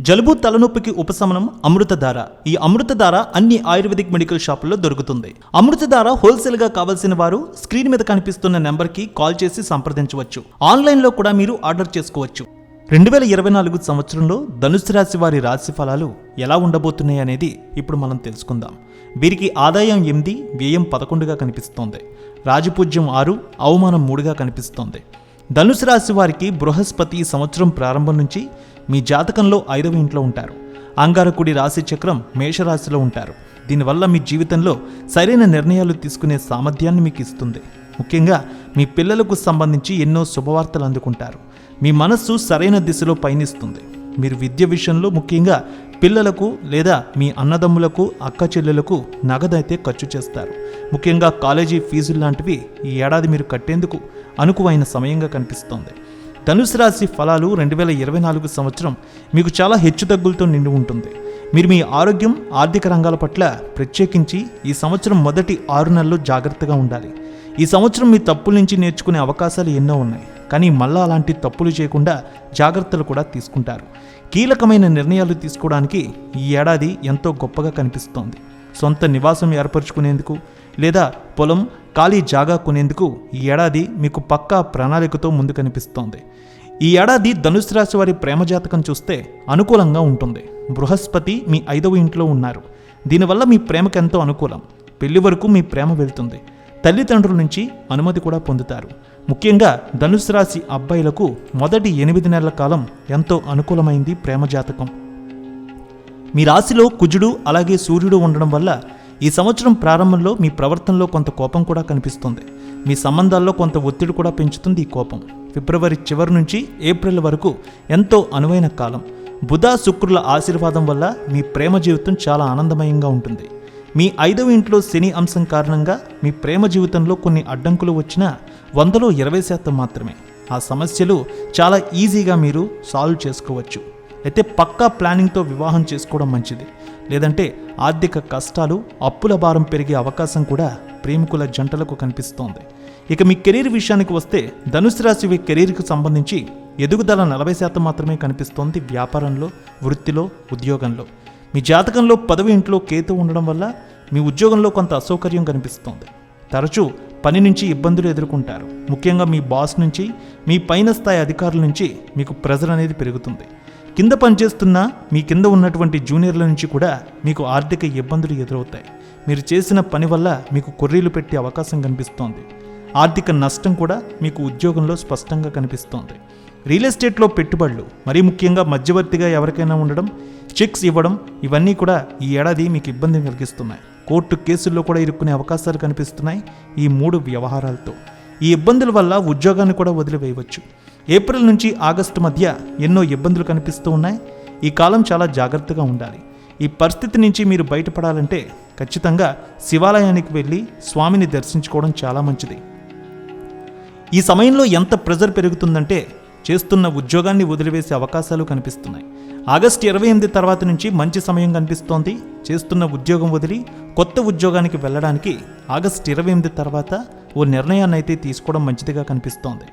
జలుబు తలనొప్పికి ఉపశమనం అమృతధార. ఈ అమృతధార అన్ని ఆయుర్వేదిక్ మెడికల్ షాపుల్లో దొరుకుతుంది. అమృతధార హోల్సేల్గా కావాల్సిన వారు స్క్రీన్ మీద కనిపిస్తున్న నెంబర్కి కాల్ చేసి సంప్రదించవచ్చు. ఆన్లైన్లో కూడా మీరు ఆర్డర్ చేసుకోవచ్చు. రెండు వేల ఇరవై నాలుగు సంవత్సరంలో ధనుసు రాశి వారి రాశి ఫలాలు ఎలా ఉండబోతున్నాయి అనేది ఇప్పుడు మనం తెలుసుకుందాం. వీరికి ఆదాయం ఎనిమిది వ్యయం పదకొండుగా కనిపిస్తోంది. రాజపూజ్యం ఆరు అవమానం మూడుగా కనిపిస్తోంది. ధనుసు రాశి వారికి బృహస్పతి సంవత్సరం ప్రారంభం నుంచి మీ జాతకంలో ఐదవ ఇంట్లో ఉంటారు. అంగారకుడి రాశి చక్రం మేషరాశిలో ఉంటారు. దీనివల్ల మీ జీవితంలో సరైన నిర్ణయాలు తీసుకునే సామర్థ్యాన్ని మీకు ఇస్తుంది. ముఖ్యంగా మీ పిల్లలకు సంబంధించి ఎన్నో శుభవార్తలు అందుకుంటారు. మీ మనస్సు సరైన దిశలో పయనిస్తుంది. మీరు విద్య విషయంలో ముఖ్యంగా పిల్లలకు లేదా మీ అన్నదమ్ములకు అక్క చెల్లెలకు నగదైతే ఖర్చు చేస్తారు. ముఖ్యంగా కాలేజీ ఫీజులు లాంటివి ఈ ఏడాది మీరు కట్టేందుకు అనుకువైన సమయంగా కనిపిస్తోంది. ధనుసు రాశి ఫలాలు రెండు వేల ఇరవై నాలుగు సంవత్సరం మీకు చాలా హెచ్చుతగ్గులతో నిండి ఉంటుంది. మీరు మీ ఆరోగ్యం ఆర్థిక రంగాల పట్ల ప్రత్యేకించి ఈ సంవత్సరం మొదటి ఆరు నెలలు జాగ్రత్తగా ఉండాలి. ఈ సంవత్సరం మీ తప్పుల నుంచి నేర్చుకునే అవకాశాలు ఎన్నో ఉన్నాయి. కానీ మళ్ళా అలాంటి తప్పులు చేయకుండా జాగ్రత్తలు కూడా తీసుకుంటారు. కీలకమైన నిర్ణయాలు తీసుకోవడానికి ఈ ఏడాది ఎంతో గొప్పగా కనిపిస్తోంది. సొంత నివాసం ఏర్పరచుకునేందుకు లేదా పొలం ఖాళీ జాగా కొనేందుకు ఈ ఏడాది మీకు పక్కా ప్రణాళికతో ముందు కనిపిస్తోంది ఈ ఏడాది ధనుసు రాశి వారి ప్రేమ జాతకం చూస్తే అనుకూలంగా ఉంటుంది. బృహస్పతి మీ ఐదవ ఇంట్లో ఉన్నారు. దీనివల్ల మీ ప్రేమకు ఎంతో అనుకూలం. పెళ్ళి వరకు మీ ప్రేమ వెళ్తుంది. తల్లిదండ్రుల నుంచి అనుమతి కూడా పొందుతారు. ముఖ్యంగా ధనుసు రాశి అబ్బాయిలకు మొదటి ఎనిమిది నెలల కాలం ఎంతో అనుకూలమైంది ప్రేమ జాతకం. మీ రాశిలో కుజుడు అలాగే సూర్యుడు ఉండడం వల్ల ఈ సంవత్సరం ప్రారంభంలో మీ ప్రవర్తనలో కొంత కోపం కూడా కనిపిస్తుంది. మీ సంబంధాల్లో కొంత ఒత్తిడి కూడా పెంచుతుంది ఈ కోపం. ఫిబ్రవరి చివరి నుంచి ఏప్రిల్ వరకు ఎంతో అనువైన కాలం. బుధ శుక్రుల ఆశీర్వాదం వల్ల మీ ప్రేమ జీవితం చాలా ఆనందమయంగా ఉంటుంది. మీ ఐదవ ఇంట్లో శని అంశం కారణంగా మీ ప్రేమ జీవితంలో కొన్ని అడ్డంకులు వచ్చినా వందలో ఇరవై శాతం మాత్రమే. ఆ సమస్యలు చాలా ఈజీగా మీరు సాల్వ్ చేసుకోవచ్చు. అయితే పక్కా ప్లానింగ్తో వివాహం చేసుకోవడం మంచిది. లేదంటే ఆర్థిక కష్టాలు అప్పుల భారం పెరిగే అవకాశం కూడా ప్రేమికుల జంటలకు కనిపిస్తోంది. ఇక మీ కెరీర్ విషయానికి వస్తే ధనుసు రాశి మీ కెరీర్కి సంబంధించి ఎదుగుదల నలభై శాతం మాత్రమే కనిపిస్తోంది వ్యాపారంలో వృత్తిలో ఉద్యోగంలో. మీ జాతకంలో పదవి ఇంట్లో కేతు ఉండడం వల్ల మీ ఉద్యోగంలో కొంత అసౌకర్యం కనిపిస్తోంది. తరచూ పని నుంచి ఇబ్బందులు ఎదుర్కొంటారు. ముఖ్యంగా మీ బాస్ నుంచి మీ పైన స్థాయి అధికారుల నుంచి మీకు ప్రెజర్ అనేది పెరుగుతుంది. కింద పనిచేస్తున్న మీ కింద ఉన్నటువంటి జూనియర్ల నుంచి కూడా మీకు ఆర్థిక ఇబ్బందులు ఎదురవుతాయి. మీరు చేసిన పని వల్ల మీకు కొర్రీలు పెట్టే అవకాశం కనిపిస్తోంది. ఆర్థిక నష్టం కూడా మీకు ఉద్యోగంలో స్పష్టంగా కనిపిస్తోంది. రియల్ ఎస్టేట్లో పెట్టుబడులు మరీ ముఖ్యంగా మధ్యవర్తిగా ఎవరికైనా ఉండడం చెక్స్ ఇవ్వడం ఇవన్నీ కూడా ఈ ఏడాది మీకు ఇబ్బందిని కలిగిస్తున్నాయి. కోర్టు కేసుల్లో కూడా ఇరుక్కునే అవకాశాలు కనిపిస్తున్నాయి ఈ మూడు వ్యవహారాలతో. ఈ ఇబ్బందుల వల్ల ఉద్యోగాన్ని కూడా వదిలివేయవచ్చు. ఏప్రిల్ నుంచి ఆగస్టు మధ్య ఎన్నో ఇబ్బందులు కనిపిస్తూ ఉన్నాయి. ఈ కాలం చాలా జాగ్రత్తగా ఉండాలి. ఈ పరిస్థితి నుంచి మీరు బయటపడాలంటే ఖచ్చితంగా శివాలయానికి వెళ్ళి స్వామిని దర్శించుకోవడం చాలా మంచిది. ఈ సమయంలో ఎంత ప్రెజర్ పెరుగుతుందంటే చేస్తున్న ఉద్యోగాన్ని వదిలివేసే అవకాశాలు కనిపిస్తున్నాయి. ఆగస్టు ఇరవై ఎనిమిది తర్వాత నుంచి మంచి సమయం కనిపిస్తోంది. చేస్తున్న ఉద్యోగం వదిలి కొత్త ఉద్యోగానికి వెళ్ళడానికి ఆగస్టు ఇరవై ఎనిమిది తర్వాత ఓ నిర్ణయాన్ని అయితే తీసుకోవడం మంచిదిగా కనిపిస్తోంది.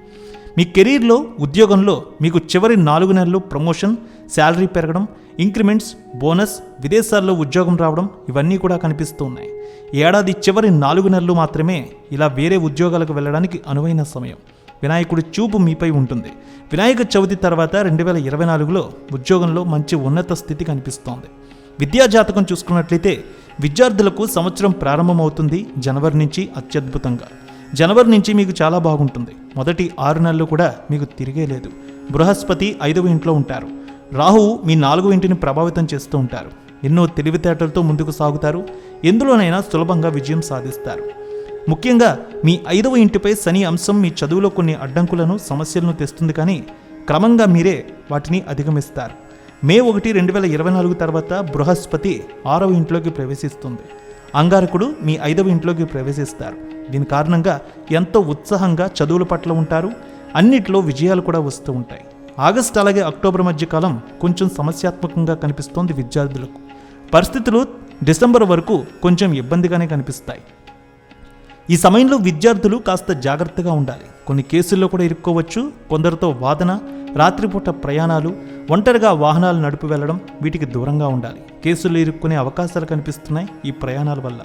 మీ కెరీర్లో ఉద్యోగంలో మీకు చివరి నాలుగు నెలలు ప్రమోషన్ శాలరీ పెరగడం ఇంక్రిమెంట్స్ బోనస్ విదేశాల్లో ఉద్యోగం రావడం ఇవన్నీ కూడా కనిపిస్తూ ఉన్నాయి. ఏడాది చివరి నాలుగు నెలలు మాత్రమే ఇలా వేరే ఉద్యోగాలకు వెళ్ళడానికి అనువైన సమయం. వినాయకుడి చూపు మీపై ఉంటుంది. వినాయక చవితి తర్వాత రెండు వేల ఇరవై నాలుగులో ఉద్యోగంలో మంచి ఉన్నత స్థితి కనిపిస్తోంది. విద్యా జాతకం చూసుకున్నట్లయితే విద్యార్థులకు సంవత్సరం ప్రారంభమవుతుంది జనవరి నుంచి అత్యద్భుతంగా. జనవరి నుంచి మీకు చాలా బాగుంటుంది. మొదటి ఆరు నెలలు కూడా మీకు తిరిగే లేదు. బృహస్పతి ఐదవ ఇంట్లో ఉంటారు. రాహువు మీ నాలుగవ ఇంటిని ప్రభావితం చేస్తూ ఉంటారు. ఎన్నో తెలివితేటలతో ముందుకు సాగుతారు. ఎందులోనైనా సులభంగా విజయం సాధిస్తారు. ముఖ్యంగా మీ ఐదవ ఇంటిపై శని అంశం మీ చదువులో కొన్ని అడ్డంకులను సమస్యలను తెస్తుంది కానీ క్రమంగా మీరే వాటిని అధిగమిస్తారు. మే ఒకటి రెండు వేల ఇరవై నాలుగు తర్వాత బృహస్పతి ఆరవ ఇంట్లోకి ప్రవేశిస్తుంది. అంగారకుడు మీ ఐదవ ఇంట్లోకి ప్రవేశిస్తారు. దీని కారణంగా ఎంతో ఉత్సాహంగా చదువుల పట్ల ఉంటారు. అన్నిట్లో విజయాలు కూడా వస్తూ ఉంటాయి. ఆగస్టు అలాగే అక్టోబర్ మధ్య కాలం కొంచెం సమస్యాత్మకంగా కనిపిస్తోంది విద్యార్థులకు. పరిస్థితులు డిసెంబర్ వరకు కొంచెం ఇబ్బందిగానే కనిపిస్తాయి. ఈ సమయంలో విద్యార్థులు కాస్త జాగ్రత్తగా ఉండాలి. కొన్ని కేసుల్లో కూడా ఇరుక్కోవచ్చు. కొందరితో వాదన రాత్రిపూట ప్రయాణాలు ఒంటరిగా వాహనాలు నడుపు వెళ్ళడం వీటికి దూరంగా ఉండాలి. కేసులు ఇరుక్కునే అవకాశాలు కనిపిస్తున్నాయి ఈ ప్రయాణాల వల్ల.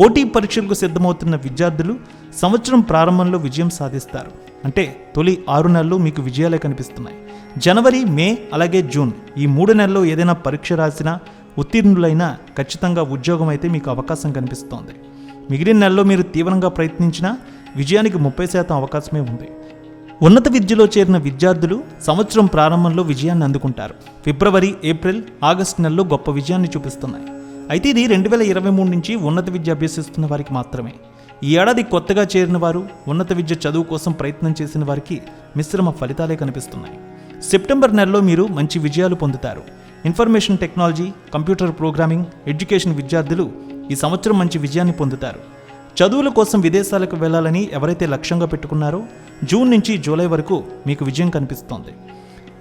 పోటీ పరీక్షలకు సిద్ధమవుతున్న విద్యార్థులు సంవత్సరం ప్రారంభంలో విజయం సాధిస్తారు. అంటే తొలి ఆరు నెలలు మీకు విజయాలే కనిపిస్తున్నాయి. జనవరి మే అలాగే జూన్ ఈ మూడు నెలల్లో ఏదైనా పరీక్ష రాసినా ఉత్తీర్ణులైనా ఖచ్చితంగా ఉద్యోగం అయితే మీకు అవకాశం కనిపిస్తోంది. మిగిలిన నెలలో మీరు తీవ్రంగా ప్రయత్నించినా విజయానికి ముప్పై శాతం అవకాశమే ఉంది. ఉన్నత విద్యలో చేరిన విద్యార్థులు సంవత్సరం ప్రారంభంలో విజయాన్ని అందుకుంటారు. ఫిబ్రవరి ఏప్రిల్ ఆగస్టు నెలలో గొప్ప విజయాన్ని చూపిస్తున్నాయి. అయితే ఇది రెండు వేల ఇరవై మూడు నుంచి ఉన్నత విద్య అభ్యసిస్తున్న వారికి మాత్రమే. ఈ ఏడాది కొత్తగా చేరిన వారు ఉన్నత విద్య చదువు కోసం ప్రయత్నం చేసిన వారికి మిశ్రమ ఫలితాలే కనిపిస్తున్నాయి. సెప్టెంబర్ నెలలో మీరు మంచి విజయాలు పొందుతారు. Information technology computer programming education విద్యార్థులు ఈ సంవత్సరం మంచి విజయాన్ని పొందుతారు. చదువుల కోసం విదేశాలకు వెళ్ళాలని ఎవరైతే లక్ష్యంగా పెట్టుకున్నారో జూన్ నుంచి జూలై వరకు మీకు విజయం కనిపిస్తోంది.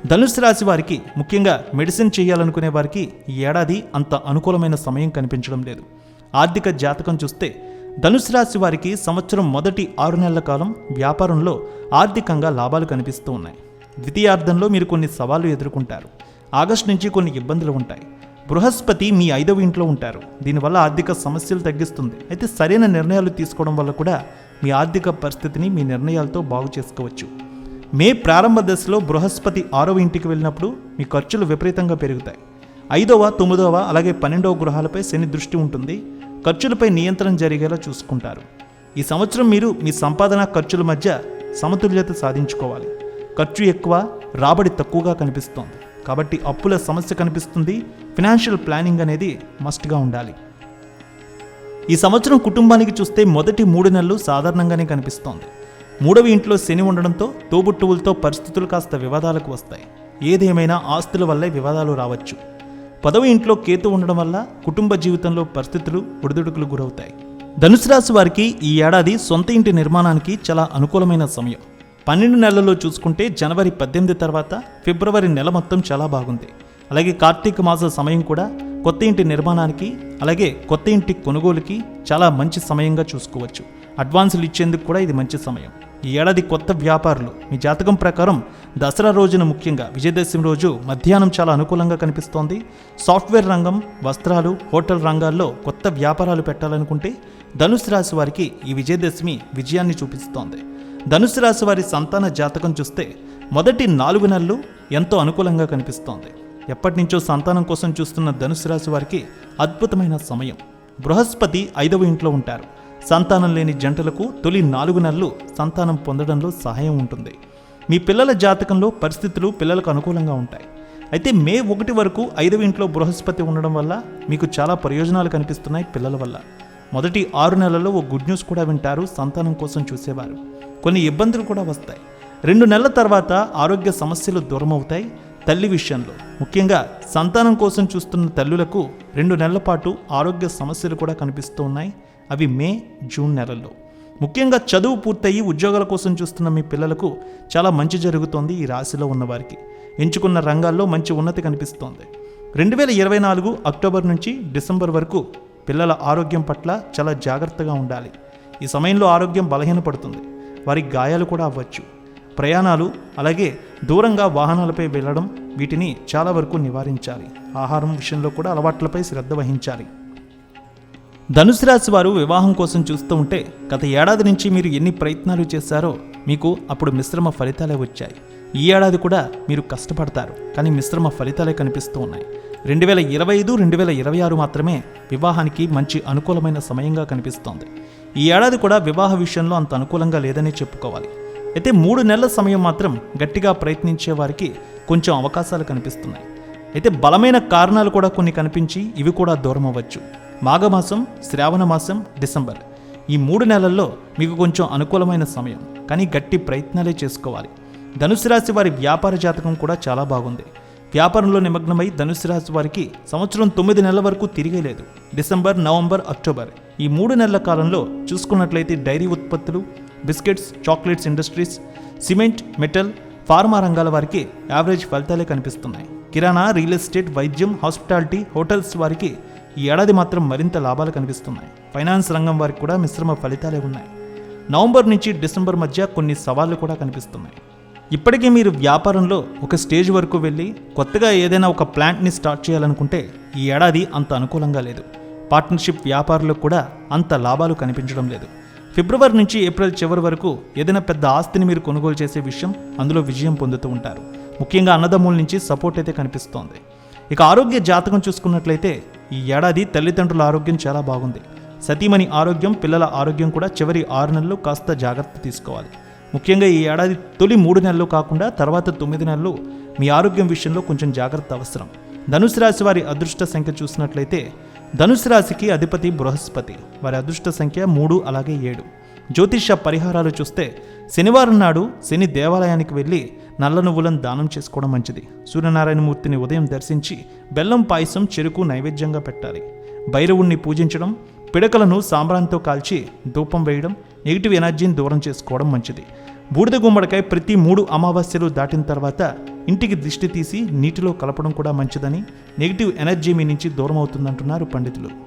ధనుసు రాశి వారికి ముఖ్యంగా మెడిసిన్ చేయాలనుకునే వారికి ఈ ఏడాది అంత అనుకూలమైన సమయం కనిపించడం లేదు. ఆర్థిక జాతకం చూస్తే ధనుసు రాశి వారికి సంవత్సరం మొదటి ఆరు నెలల కాలం వ్యాపారంలో ఆర్థికంగా లాభాలు కనిపిస్తూ ఉన్నాయి. ద్వితీయార్థంలో మీరు కొన్ని సవాళ్ళు ఎదుర్కొంటారు. ఆగస్టు నుంచి కొన్ని ఇబ్బందులు ఉంటాయి. బృహస్పతి మీ ఐదవ ఇంట్లో ఉంటారు. దీనివల్ల ఆర్థిక సమస్యలు తగ్గిస్తుంది. అయితే సరైన నిర్ణయాలు తీసుకోవడం వల్ల కూడా మీ ఆర్థిక పరిస్థితిని మీ నిర్ణయాలతో బాగు చేసుకోవచ్చు. మే ప్రారంభ దశలో బృహస్పతి ఆరవ ఇంటికి వెళ్ళినప్పుడు మీ ఖర్చులు విపరీతంగా పెరుగుతాయి. ఐదవ తొమ్మిదవ అలాగే పన్నెండవ గృహాలపై శని దృష్టి ఉంటుంది. ఖర్చులపై నియంత్రణ జరిగేలా చూసుకుంటారు. ఈ సంవత్సరం మీరు మీ సంపాదన ఖర్చుల మధ్య సమతుల్యత సాధించుకోవాలి. ఖర్చు ఎక్కువ రాబడి తక్కువగా కనిపిస్తోంది. కాబట్టి అప్పుల సమస్య కనిపిస్తుంది. ఫినాన్షియల్ ప్లానింగ్ అనేది మస్ట్గా ఉండాలి. ఈ సంవత్సరం కుటుంబానికి చూస్తే మొదటి మూడు నెలలు సాధారణంగానే కనిపిస్తోంది. మూడవ ఇంట్లో శని ఉండడంతో తోబుట్టువులతో పరిస్థితులు కాస్త వివాదాలకు వస్తాయి. ఏదేమైనా ఆస్తుల వల్లే వివాదాలు రావచ్చు. పదవ ఇంట్లో కేతు ఉండడం వల్ల కుటుంబ జీవితంలో పరిస్థితులు ఒడిదుడుకులు గురవుతాయి. ధనుసు రాశి వారికి ఈ ఏడాది సొంత ఇంటి నిర్మాణానికి చాలా అనుకూలమైన సమయం. పన్నెండు నెలల్లో చూసుకుంటే జనవరి పద్దెనిమిది తర్వాత ఫిబ్రవరి నెల మొత్తం చాలా బాగుంది. అలాగే కార్తీక మాస సమయం కూడా కొత్త ఇంటి నిర్మాణానికి అలాగే కొత్త ఇంటి కొనుగోలుకి చాలా మంచి సమయంగా చూసుకోవచ్చు. అడ్వాన్సులు ఇచ్చేందుకు కూడా ఇది మంచి సమయం. ఈ ఏడాది కొత్త వ్యాపారులు మీ జాతకం ప్రకారం దసరా రోజున ముఖ్యంగా విజయదశమి రోజు మధ్యాహ్నం చాలా అనుకూలంగా కనిపిస్తోంది. సాఫ్ట్వేర్ రంగం వస్త్రాలు హోటల్ రంగాల్లో కొత్త వ్యాపారాలు పెట్టాలనుకుంటే ధనుసు రాశి వారికి ఈ విజయదశమి విజయాన్ని చూపిస్తోంది. ధనుసు రాశి వారి సంతాన జాతకం చూస్తే మొదటి నాలుగు నెలలు ఎంతో అనుకూలంగా కనిపిస్తోంది. ఎప్పటినుంచో సంతానం కోసం చూస్తున్న ధనుసు రాశి వారికి అద్భుతమైన సమయం. బృహస్పతి ఐదవ ఇంట్లో ఉంటారు. సంతానం లేని జంటలకు తొలి నాలుగు నెలలు సంతానం పొందడంలో సహాయం ఉంటుంది. మీ పిల్లల జాతకంలో పరిస్థితులు పిల్లలకు అనుకూలంగా ఉంటాయి. అయితే మే ఒకటి వరకు ఐదవ ఇంట్లో బృహస్పతి ఉండడం వల్ల మీకు చాలా ప్రయోజనాలు కనిపిస్తున్నాయి పిల్లల వల్ల. మొదటి ఆరు నెలల్లో ఓ గుడ్ న్యూస్ కూడా వింటారు సంతానం కోసం చూసేవారు. కొన్ని ఇబ్బందులు కూడా వస్తాయి. రెండు నెలల తర్వాత ఆరోగ్య సమస్యలు దూరం అవుతాయి తల్లి విషయంలో. ముఖ్యంగా సంతానం కోసం చూస్తున్న తల్లులకు రెండు నెలల పాటు ఆరోగ్య సమస్యలు కూడా కనిపిస్తూ ఉన్నాయి. అవి మే జూన్ నెలల్లో. ముఖ్యంగా చదువు పూర్తయి ఉద్యోగాల కోసం చూస్తున్న మీ పిల్లలకు చాలా మంచి జరుగుతోంది ఈ రాశిలో ఉన్నవారికి ఎంచుకున్న రంగాల్లో మంచి ఉన్నతి కనిపిస్తోంది. రెండు వేల ఇరవై నాలుగు అక్టోబర్ నుంచి డిసెంబర్ వరకు పిల్లల ఆరోగ్యం పట్ల చాలా జాగ్రత్తగా ఉండాలి. ఈ సమయంలో ఆరోగ్యం బలహీనపడుతుంది. వారికి గాయాలు కూడా అవ్వచ్చు. ప్రయాణాలు అలాగే దూరంగా వాహనాలపై వెళ్ళడం వీటిని చాలా వరకు నివారించాలి. ఆహారం విషయంలో కూడా అలవాట్లపై శ్రద్ధ వహించాలి. ధనుసు రాశి వారు వివాహం కోసం చూస్తూ ఉంటే గత ఏడాది నుంచి మీరు ఎన్ని ప్రయత్నాలు చేశారో మీకు అప్పుడు మిశ్రమ ఫలితాలే వచ్చాయి. ఈ ఏడాది కూడా మీరు కష్టపడతారు కానీ మిశ్రమ ఫలితాలే కనిపిస్తూ ఉన్నాయి. రెండు వేల ఇరవై ఐదు రెండు వేల ఇరవై ఆరు మాత్రమే వివాహానికి మంచి అనుకూలమైన సమయంగా కనిపిస్తోంది. ఈ ఏడాది కూడా వివాహ విషయంలో అంత అనుకూలంగా లేదనే చెప్పుకోవాలి. అయితే మూడు నెలల సమయం మాత్రం గట్టిగా ప్రయత్నించే వారికి కొంచెం అవకాశాలు కనిపిస్తున్నాయి. అయితే బలమైన కారణాలు కూడా కొన్ని కనిపించి ఇవి కూడా దూరం అవ్వచ్చు మాఘమాసం శ్రావణ మాసం డిసెంబర్ ఈ మూడు నెలల్లో మీకు కొంచెం అనుకూలమైన సమయం. కానీ గట్టి ప్రయత్నాలే చేసుకోవాలి. ధనుసు రాశి వారి వ్యాపార జాతకం కూడా చాలా బాగుంది. వ్యాపారంలో నిమగ్నమై ధనుసు రాశి వారికి సంవత్సరం తొమ్మిది నెలల వరకు తిరిగే లేదు. డిసెంబర్ నవంబర్ అక్టోబర్ ఈ మూడు నెలల కాలంలో చూసుకున్నట్లయితే డైరీ ఉత్పత్తులు biscuits chocolates industries cement metal pharma రంగాల వారికి యావరేజ్ ఫలితాలే కనిపిస్తున్నాయి. కిరాణా రియల్ ఎస్టేట్ వైద్యం హాస్పిటాలిటీ హోటల్స్ వారికి ఈ ఏడాది మాత్రం మరింత లాభాలు కనిపిస్తున్నాయి. ఫైనాన్స్ రంగం వారికి కూడా మిశ్రమ ఫలితాలే ఉన్నాయి. నవంబర్ నుంచి డిసెంబర్ మధ్య కొన్ని సవాళ్ళు కూడా కనిపిస్తున్నాయి. ఇప్పటికే మీరు వ్యాపారంలో ఒక స్టేజ్ వరకు వెళ్ళి కొత్తగా ఏదైనా ఒక ప్లాంట్ని స్టార్ట్ చేయాలనుకుంటే ఈ ఏడాది అంత అనుకూలంగా లేదు. పార్ట్నర్షిప్ వ్యాపారులకు కూడా అంత లాభాలు కనిపించడం లేదు. ఫిబ్రవరి నుంచి ఏప్రిల్ చివరి వరకు ఏదైనా పెద్ద ఆస్తిని మీరు కొనుగోలు చేసే విషయం అందులో విజయం పొందుతూ ఉంటారు. ముఖ్యంగా అన్నదమ్ముల నుంచి సపోర్ట్ అయితే కనిపిస్తోంది. ఇక ఆరోగ్య జాతకం చూసుకున్నట్లయితే ఈ ఏడాది తల్లిదండ్రుల ఆరోగ్యం చాలా బాగుంది. సతీమణి ఆరోగ్యం పిల్లల ఆరోగ్యం కూడా చివరి ఆరు నెలలు కాస్త జాగ్రత్త తీసుకోవాలి. ముఖ్యంగా ఈ ఏడాది తొలి మూడు నెలలు కాకుండా తర్వాత తొమ్మిది నెలలు మీ ఆరోగ్యం విషయంలో కొంచెం జాగ్రత్త అవసరం. ధనుసు రాశి వారి అదృష్ట సంఖ్య చూసినట్లయితే ధనుసు రాశికి అధిపతి బృహస్పతి. వారి అదృష్ట సంఖ్య మూడు అలాగే ఏడు. జ్యోతిష పరిహారాలు చూస్తే శనివారం నాడు శని దేవాలయానికి వెళ్ళి నల్ల నువ్వులను దానం చేసుకోవడం మంచిది. సూర్యనారాయణమూర్తిని ఉదయం దర్శించి బెల్లం పాయసం చెరుకు నైవేద్యంగా పెట్టాలి. భైరవుణ్ణి పూజించడం పిడకలను సాంబ్రాన్తో కాల్చి ధూపం వేయడం నెగిటివ్ ఎనర్జీని దూరం చేసుకోవడం మంచిది. బూడిద గుమ్మడికాయ ప్రతి మూడు అమావాస్యలు దాటిన తర్వాత ఇంటికి దిష్టి తీసి నీటిలో కలపడం కూడా మంచిదని నెగిటివ్ ఎనర్జీ మీ నుంచి దూరం అవుతుందంటున్నారు పండితులు.